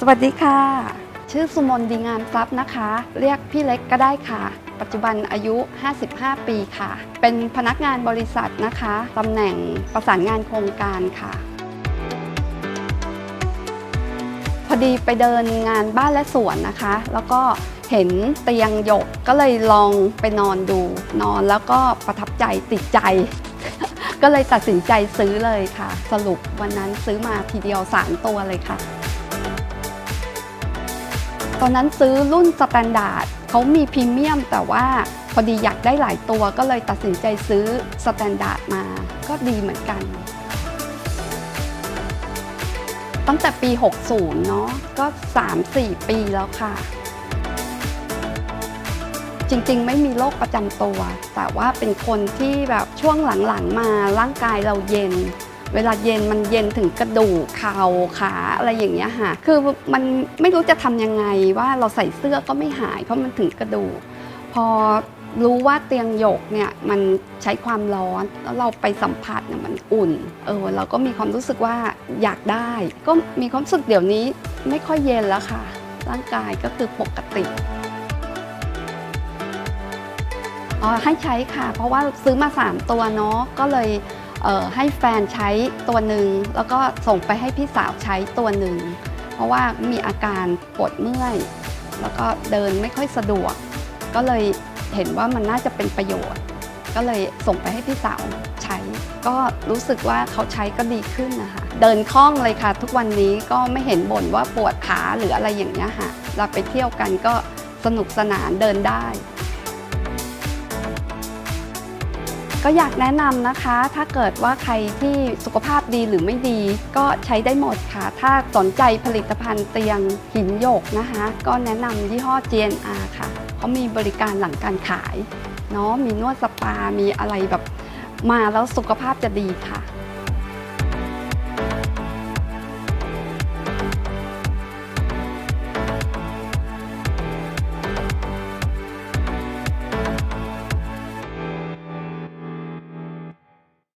สวัสดีค่ะ ชื่อสุมนดีงามทรัพย์นะคะ เรียกพี่เล็กก็ได้ค่ะ ปัจจุบันอายุ 55 ปีค่ะ เป็นพนักงานบริษัทนะคะตำแหน่งประสานงานโครงการค่ะ พอดีไปเดินงานบ้านและสวนนะคะ แล้วก็เห็นเตียงหยกก็เลยลองไปนอนดู นอนแล้วก็ประทับใจติดใจ ก็เลยตัดสินใจซื้อเลยค่ะ สรุปวันนั้นซื้อมาทีเดียว 3 ตัวเลยค่ะ ตอนนั้นซื้อรุ่นสแตนดาร์ดเขามีพรีเมียม แต่ว่าพอดีอยากได้หลายตัวก็เลยตัดสินใจซื้อสแตนดาร์ดมา ก็ดีเหมือนกัน ตั้งแต่ปี 60 เนาะก็ 3-4 ปีแล้วค่ะ จริงๆ ไม่มีโรคประจำตัว แต่ว่าเป็นคนที่แบบช่วงหลังๆมาร่างกายเราเย็น เวลาเย็นมันเย็นถึงกระดูกเข่าขาอะไรอย่างเงี้ยค่ะ คือมันไม่รู้จะทำยังไงว่าเราใส่เสื้อก็ไม่หาย เพราะมันถึงกระดูก พอรู้ว่าเตียงหยกเนี่ยมันใช้ความร้อนแล้วเราไปสัมผัสเนี่ยมันอุ่น เออเราก็มีความรู้สึกว่าอยากได้ ก็มีความรู้สึกเดี๋ยวนี้ไม่ค่อยเย็นแล้วค่ะ ร่างกายก็คือปกติอ๋อให้ใช้ค่ะ เพราะว่าซื้อมา 3 ตัวเนาะก็เลย ให้แฟนใช้ตัวหนึ่งแล้วก็ส่งไปให้พี่สาวใช้ตัวหนึ่ง เพราะว่ามีอาการปวดเมื่อย แล้วก็เดินไม่ค่อยสะดวก ก็เลยเห็นว่ามันน่าจะเป็นประโยชน์ ก็เลยส่งไปให้พี่สาวใช้ ก็รู้สึกว่าเขาใช้ก็ดีขึ้นนะคะ เดินคล่องเลยค่ะ ทุกวันนี้ก็ไม่เห็นบ่นว่าปวดขาหรืออะไรอย่างเงี้ยค่ะ เราไปเที่ยวกันก็สนุกสนานเดินได้ ก็อยากแนะนำนะคะ ถ้าเกิดว่าใครที่สุขภาพดีหรือไม่ดี ก็ใช้ได้หมดค่ะ ถ้าสนใจผลิตภัณฑ์เตียงหินหยกนะคะ ก็แนะนำยี่ห้อ GNR ค่ะเขามีบริการหลังการขายเนาะมีนวดสปา มีอะไรแบบมาแล้วสุขภาพจะดีค่ะ